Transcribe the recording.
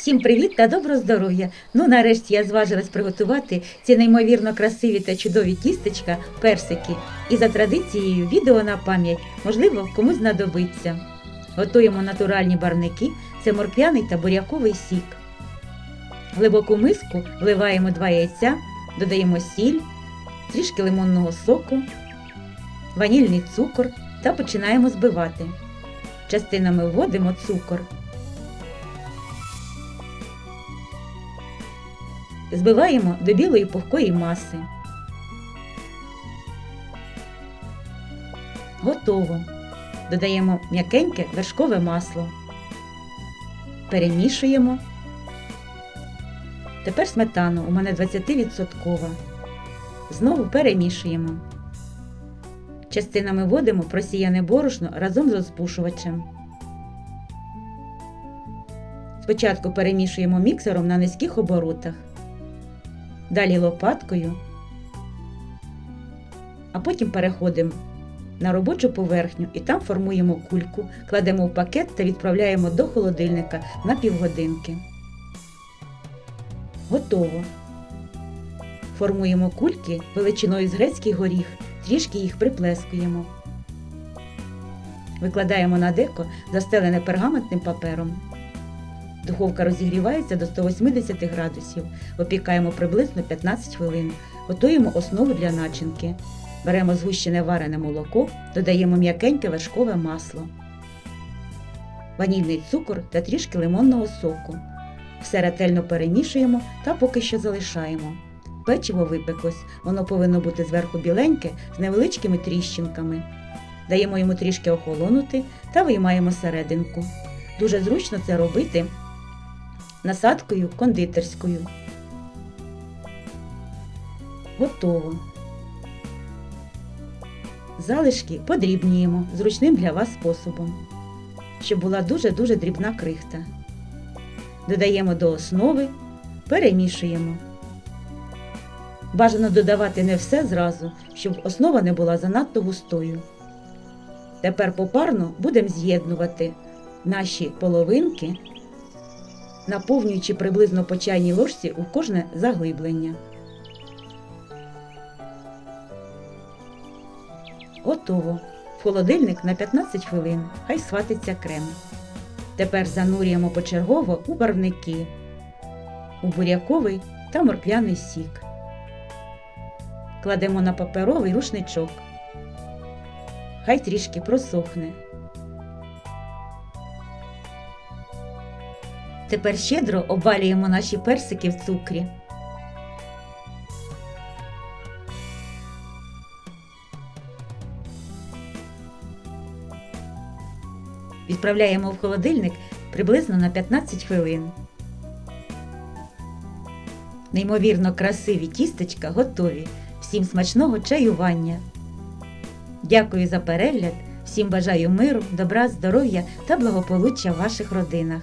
Всім привіт та доброго здоров'я! Ну нарешті я зважилась приготувати ці неймовірно красиві та чудові тістечка, персики. І за традицією відео на пам'ять, можливо, комусь знадобиться. Готуємо натуральні барники, це морквяний та буряковий сік. В глибоку миску вливаємо два яйця, додаємо сіль, трішки лимонного соку, ванільний цукор та починаємо збивати. Частинами вводимо цукор. Збиваємо до білої пухкої маси. Готово. Додаємо м'якеньке вершкове масло. Перемішуємо. Тепер сметану у мене 20%. Знову перемішуємо. Частинами вводимо просіяне борошно разом з розпушувачем. Спочатку перемішуємо міксером на низьких оборотах далі лопаткою, а потім переходимо на робочу поверхню і там формуємо кульку, кладемо в пакет та відправляємо до холодильника на півгодинки. Готово. Формуємо кульки величиною з грецький горіх, трішки їх приплескуємо. Викладаємо на деко, застелене пергаментним папером. Духовка розігрівається до 180 градусів. Випікаємо приблизно 15 хвилин. Готуємо основу для начинки. Беремо згущене варене молоко, додаємо м'якеньке вершкове масло, ванільний цукор та трішки лимонного соку. Все ретельно перемішуємо та поки що залишаємо. Печиво випеклось, воно повинно бути зверху біленьке з невеличкими тріщинками. Даємо йому трішки охолонути та виймаємо серединку. Дуже зручно це робити насадкою кондитерською. Готово. Залишки подрібнюємо зручним для вас способом, щоб була дуже-дуже дрібна крихта. Додаємо до основи, перемішуємо. Бажано додавати не все зразу, щоб основа не була занадто густою. Тепер попарно будемо з'єднувати наші половинки наповнюючи приблизно по чайній ложці у кожне заглиблення. Готово. В холодильник на 15 хвилин. Хай сватиться крем. Тепер занурюємо почергово у барвники, у буряковий та морквяний сік. Кладемо на паперовий рушничок. Хай трішки просохне. Тепер щедро обвалюємо наші персики в цукрі. Відправляємо в холодильник приблизно на 15 хвилин. Неймовірно красиві тістечка готові. Всім смачного чаювання. Дякую за перегляд. Всім бажаю миру, добра, здоров'я та благополуччя в ваших родинах.